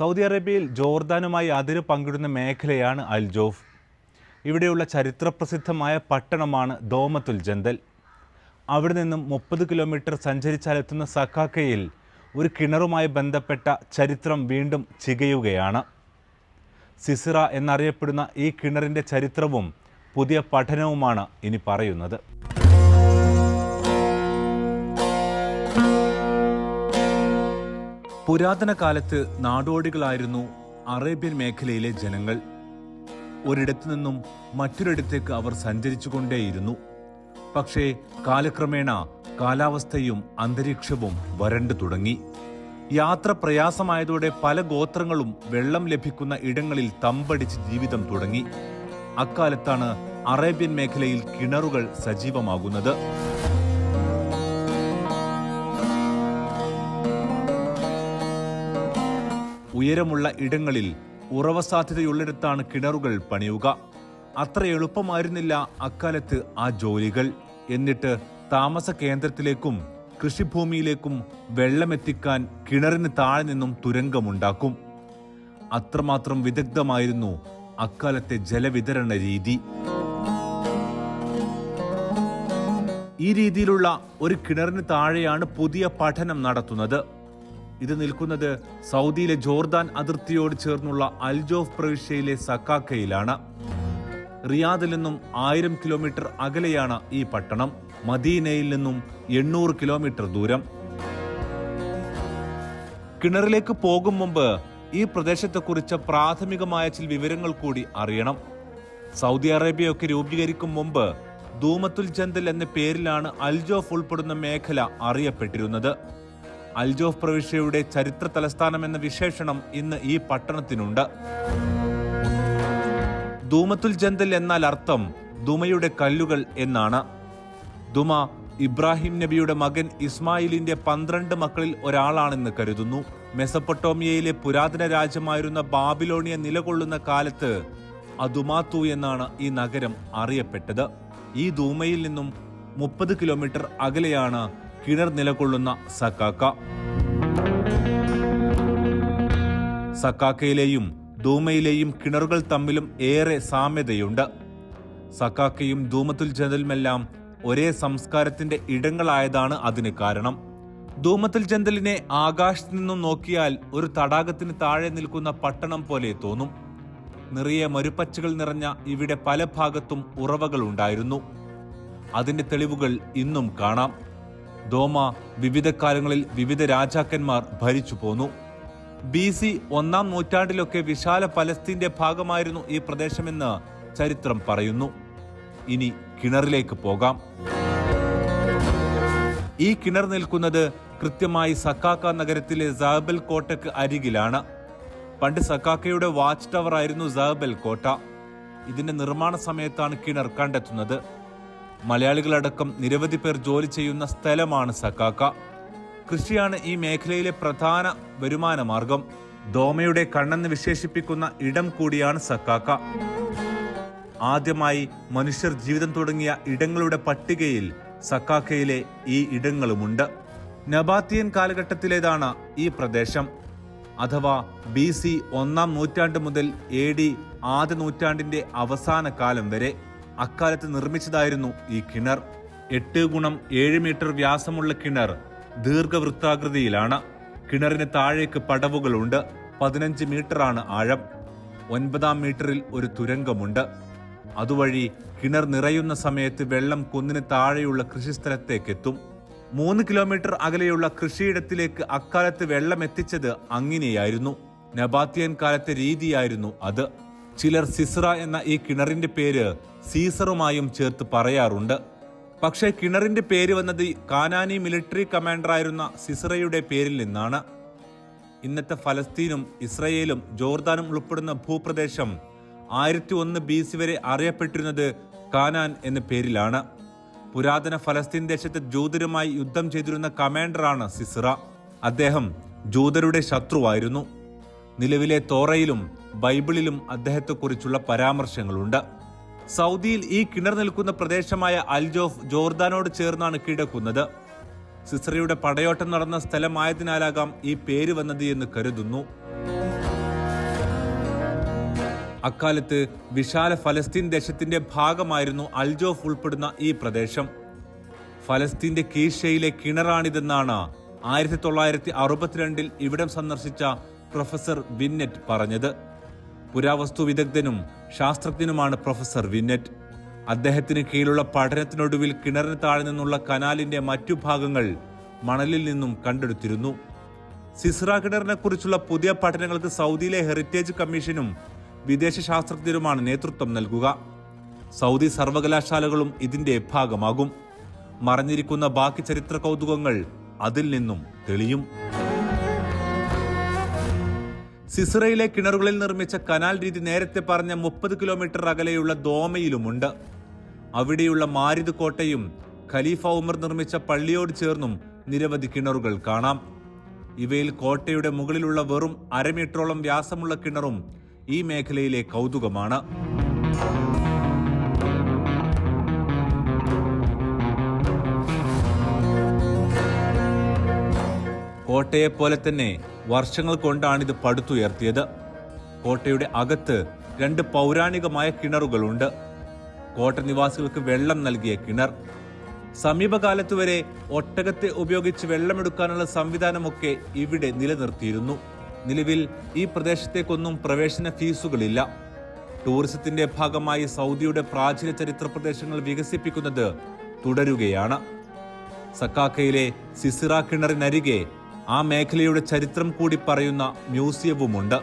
Saudi അറേബ്യയിൽ ജോർദാനുമായി അതിര് പങ്കിടുന്ന മേഖലയാണ് അൽ ജോഫ്. ഇവിടെയുള്ള ചരിത്രപ്രസിദ്ധമായ പട്ടണമാണ് ദോമത്തുൽ ജന്തൽ. അവിടെ നിന്നും മുപ്പത് കിലോമീറ്റർ സഞ്ചരിച്ചാലെത്തുന്ന സക്കാക്കയിൽ ഒരു കിണറുമായി ബന്ധപ്പെട്ട ചരിത്രം വീണ്ടും ചികയുകയാണ്. സിസിറ എന്നറിയപ്പെടുന്ന ഈ കിണറിന്റെ ചരിത്രവും പുതിയ പഠനവുമാണ് ഇനി പറയുന്നത്. പുരാതന കാലത്ത് നാടോടികളായിരുന്നു അറേബ്യൻ മേഖലയിലെ ജനങ്ങൾ. ഒരിടത്തു നിന്നും മറ്റൊരിടത്തേക്ക് അവർ സഞ്ചരിച്ചുകൊണ്ടേയിരുന്നു. പക്ഷേ കാലക്രമേണ കാലാവസ്ഥയും അന്തരീക്ഷവും വരണ്ടു തുടങ്ങി. യാത്ര പ്രയാസമായതോടെ പല ഗോത്രങ്ങളും വെള്ളം ലഭിക്കുന്ന ഇടങ്ങളിൽ തമ്പടിച്ച് ജീവിതം തുടങ്ങി. അക്കാലത്താണ് അറേബ്യൻ മേഖലയിൽ കിണറുകൾ സജീവമാകുന്നത്. ഉയരമുള്ള ഇടങ്ങളിൽ ഉറവ സാധ്യതയുള്ളിടത്താണ് കിണറുകൾ പണിയുക. അത്ര എളുപ്പമായിരുന്നില്ല അക്കാലത്ത് ആ ജോലികൾ. എന്നിട്ട് താമസ കേന്ദ്രത്തിലേക്കും കൃഷിഭൂമിയിലേക്കും വെള്ളമെത്തിക്കാൻ കിണറിന് താഴെ നിന്നും തുരങ്കമുണ്ടാക്കും. അത്രമാത്രം വിദഗ്ധമായിരുന്നു അക്കാലത്തെ ജലവിതരണ രീതി. ഈ രീതിയിലുള്ള ഒരു കിണറിന് താഴെയാണ് പുതിയ പഠനം നടത്തുന്നത്. ഇത് നിൽക്കുന്നത് സൗദിയിലെ ജോർദാൻ അതിർത്തിയോട് ചേർന്നുള്ള അൽജോഫ് പ്രവിശ്യയിലെ സക്കാക്കയിലാണ്. റിയാദിൽ നിന്നും ആയിരം കിലോമീറ്റർ അകലെയാണ് ഈ പട്ടണം. മദീനയിൽ നിന്നും എണ്ണൂറ് കിലോമീറ്റർ ദൂരം. കിണറിലേക്ക് പോകും മുമ്പ് ഈ പ്രദേശത്തെക്കുറിച്ച് പ്രാഥമികമായ ചില വിവരങ്ങൾ കൂടി അറിയണം. സൗദി അറേബ്യയൊക്കെ രൂപീകരിക്കും മുമ്പ് ധൂമത്തുൽ ജന്തൽ എന്ന പേരിലാണ് അൽജോഫ് ഉൾപ്പെടുന്ന മേഖല അറിയപ്പെട്ടിരുന്നത്. അൽജോഫ് പ്രവിശ്യയുടെ ചരിത്ര തലസ്ഥാനം എന്ന വിശേഷണം ഇന്ന് ഈ പട്ടണത്തിനുണ്ട്. ധൂമത്തുൽ ജന്തൽ എന്നാൽ അർത്ഥം ദുമയുടെ കല്ലുകൾ എന്നാണ്. ദുമ ഇബ്രാഹിം നബിയുടെ മകൻ ഇസ്മായിലിന്റെ പന്ത്രണ്ട് മക്കളിൽ ഒരാളാണെന്ന് കരുതുന്നു. മെസപ്പൊട്ടോമിയയിലെ പുരാതന രാജ്യമായിരുന്ന ബാബിലോണിയ നിലകൊള്ളുന്ന കാലത്ത് അതുമാത്തു എന്നാണ് ഈ നഗരം അറിയപ്പെട്ടത്. ഈ ധൂമയിൽ നിന്നും മുപ്പത് കിലോമീറ്റർ അകലെയാണ് കിണർ നിലകൊള്ളുന്ന സക്കാക്ക. സക്കാക്കയിലെയും ധൂമയിലെയും കിണറുകൾ തമ്മിലും ഏറെ സാമ്യതയുണ്ട്. സക്കാക്കയും ധൂമത്തുൽ ജന്തലുമെല്ലാം ഒരേ സംസ്കാരത്തിന്റെ ഇടങ്ങളായതാണ് അതിന് കാരണം. ധൂമത്തുൽ ജന്തലിനെ ആകാശത്തു നിന്നും നോക്കിയാൽ ഒരു തടാകത്തിന് താഴെ നിൽക്കുന്ന പട്ടണം പോലെ തോന്നും. നിറയെ മരുപ്പച്ചകൾ നിറഞ്ഞ ഇവിടെ പല ഭാഗത്തും ഉറവകൾ ഉണ്ടായിരുന്നു. അതിന്റെ തെളിവുകൾ ഇന്നും കാണാം. ദോമ വിവിധ കാലങ്ങളിൽ വിവിധ രാജാക്കന്മാർ ഭരിച്ചു പോന്നു. ബി സി ഒന്നാം നൂറ്റാണ്ടിലൊക്കെ വിശാല പലസ്തീന്റെ ഭാഗമായിരുന്നു ഈ പ്രദേശമെന്ന് ചരിത്രം പറയുന്നു. ഇനി കിണറിലേക്ക് പോകാം. ഈ കിണർ നിൽക്കുന്നത് കൃത്യമായി സക്കാക്ക നഗരത്തിലെ സാബൽ കോട്ടയ്ക്ക് അരികിലാണ്. പണ്ട് സക്കാക്കയുടെ വാച്ച് ടവർ ആയിരുന്നു സാബൽ കോട്ട. ഇതിന്റെ നിർമ്മാണ സമയത്താണ് കിണർ കണ്ടെത്തുന്നത്. മലയാളികളടക്കം നിരവധി പേർ ജോലി ചെയ്യുന്ന സ്ഥലമാണ് സക്കാക്ക. കൃഷിയാണ് ഈ മേഖലയിലെ പ്രധാന വരുമാന മാർഗം ദോമയുടെ കണ്ണെന്ന് വിശേഷിപ്പിക്കുന്ന ഇടം കൂടിയാണ് സക്കാക്ക. ആദ്യമായി മനുഷ്യർ ജീവിതം തുടങ്ങിയ ഇടങ്ങളുടെ പട്ടികയിൽ സക്കാക്കയിലെ ഈ ഇടങ്ങളുമുണ്ട്. നബാത്തിയൻ കാലഘട്ടത്തിലേതാണ് ഈ പ്രദേശം. അഥവാ ബി സി ഒന്നാം നൂറ്റാണ്ട് മുതൽ എ ഡി ആദ്യ നൂറ്റാണ്ടിന്റെ അവസാന കാലം വരെ അക്കാലത്ത് നിർമ്മിച്ചതായിരുന്നു ഈ കിണർ. എട്ട് ഗുണം ഏഴ് മീറ്റർ വ്യാസമുള്ള കിണർ ദീർഘവൃത്താകൃതിയിലാണ്. കിണറിന് താഴേക്ക് പടവുകളുണ്ട്. പതിനഞ്ച് മീറ്ററാണ് ആഴം. ഒൻപതാം മീറ്ററിൽ ഒരു തുരങ്കമുണ്ട്. അതുവഴി കിണർ നിറയുന്ന സമയത്ത് വെള്ളം കുന്നിന് താഴെയുള്ള കൃഷിസ്ഥലത്തേക്ക് എത്തും മൂന്ന് കിലോമീറ്റർ അകലെയുള്ള കൃഷിയിടത്തിലേക്ക് അക്കാലത്ത് വെള്ളം എത്തിച്ചത് അങ്ങനെയായിരുന്നു. നബാത്തിയൻ കാലത്തെ രീതിയായിരുന്നു അത്. ചിലർ സിസ്ര എന്ന ഈ കിണറിന്റെ പേര് സീസറുമായും ചേർത്ത് പറയാറുണ്ട്. പക്ഷേ കിണറിന്റെ പേര് വന്നത് കാനാനി മിലിറ്ററി കമാൻഡറായിരുന്ന സിസ്രയുടെ പേരിൽ നിന്നാണ്. ഇന്നത്തെ ഫലസ്തീനും ഇസ്രയേലും ജോർദാനും ഉൾപ്പെടുന്ന ഭൂപ്രദേശം ആയിരത്തി ഒന്ന് ബി സി വരെ അറിയപ്പെട്ടിരുന്നത് കാനാൻ എന്ന പേരിലാണ്. പുരാതന ഫലസ്തീൻ ദേശത്ത് ജൂതരുമായി യുദ്ധം ചെയ്തിരുന്ന കമാൻഡറാണ് സിസ്ര. അദ്ദേഹം ജൂതരുടെ ശത്രുവായിരുന്നു. നിലവിലെ തോറയിലും ബൈബിളിലും അദ്ദേഹത്തെക്കുറിച്ചുള്ള പരാമർശങ്ങളുണ്ട്. സൗദിയിൽ ഈ കിണർ നിൽക്കുന്ന പ്രദേശമായ അൽജോഫ് ജോർദാനോട് ചേർന്നാണ് കിടക്കുന്നത് സിസ്രയുടെ പടയോട്ടം നടന്ന സ്ഥലമായതിനാലാകാം ഈ പേര് വന്നത് എന്ന് കരുതുന്നു. അക്കാലത്ത് വിശാല ഫലസ്തീൻ ദേശത്തിന്റെ ഭാഗമായിരുന്നു അൽജോഫ് ഉൾപ്പെടുന്ന ഈ പ്രദേശം. ഫലസ്തീന്റെ കീഴ്ശയിലെ കിണറാണിതെന്നാണ് ആയിരത്തി തൊള്ളായിരത്തി അറുപത്തിരണ്ടിൽ ഇവിടം സന്ദർശിച്ച പ്രൊഫസർ വിന്നറ്റ് പറഞ്ഞത്. പുരാവസ്തു വിദഗ്ധനും ശാസ്ത്രജ്ഞനുമാണ് പ്രൊഫസർ വിന്നറ്റ് അദ്ദേഹത്തിന് കീഴിലുള്ള പഠനത്തിനൊടുവിൽ കിണറിന് താഴെ നിന്നുള്ള കനാലിന്റെ മറ്റു ഭാഗങ്ങൾ മണലിൽ നിന്നും കണ്ടെടുത്തിരുന്നു. സിസ്ര കിണറിനെ കുറിച്ചുള്ള പുതിയ പഠനങ്ങൾക്ക് സൗദിയിലെ ഹെറിറ്റേജ് കമ്മീഷനും വിദേശ ശാസ്ത്രജ്ഞരുമാണ് നേതൃത്വം നൽകുക. സൗദി സർവകലാശാലകളും ഇതിന്റെ ഭാഗമാകും. മറഞ്ഞിരിക്കുന്ന ബാക്കി ചരിത്ര കൗതുകങ്ങൾ അതിൽ നിന്നും തെളിയും. സിസറയിലെ കിണറുകളിൽ നിർമ്മിച്ച കനാൽ രീതി നേരത്തെ പറഞ്ഞ മുപ്പത് കിലോമീറ്റർ അകലെയുള്ള ദോമയിലുമുണ്ട്. അവിടെയുള്ള മാരിദ് കോട്ടയും ഖലീഫ ഉമർ നിർമ്മിച്ച പള്ളിയോട് ചേർന്നും നിരവധി കിണറുകൾ കാണാം. ഇവയിൽ കോട്ടയുടെ മുകളിലുള്ള വെറും അരമീറ്ററോളം വ്യാസമുള്ള കിണറും ഈ മേഖലയിലെ കൗതുകമാണ്. കോട്ടയെപ്പോലെ തന്നെ വർഷങ്ങൾ കൊണ്ടാണിത് പടുത്തുയർത്തിയത്. കോട്ടയുടെ അകത്ത് രണ്ട് പൗരാണികമായ കിണറുകളുണ്ട്. കോട്ട നിവാസികൾക്ക് വെള്ളം നൽകിയ കിണർ. സമീപകാലത്ത് വരെ ഒട്ടകത്തെ ഉപയോഗിച്ച് വെള്ളമെടുക്കാനുള്ള സംവിധാനമൊക്കെ ഇവിടെ നിലനിർത്തിയിരുന്നു. നിലവിൽ ഈ പ്രദേശത്തേക്കൊന്നും പ്രവേശന ഫീസുകളില്ല. ടൂറിസത്തിന്റെ ഭാഗമായി സൗദിയുടെ പ്രാചീന ചരിത്ര പ്രദേശങ്ങൾ വികസിപ്പിക്കുന്നത് തുടരുകയാണ്. സക്കാക്കയിലെ സിസിറ കിണറിനരികെ ആ മേഖലയുടെ ചരിത്രം കൂടി പറയുന്ന മ്യൂസിയവുമുണ്ട്.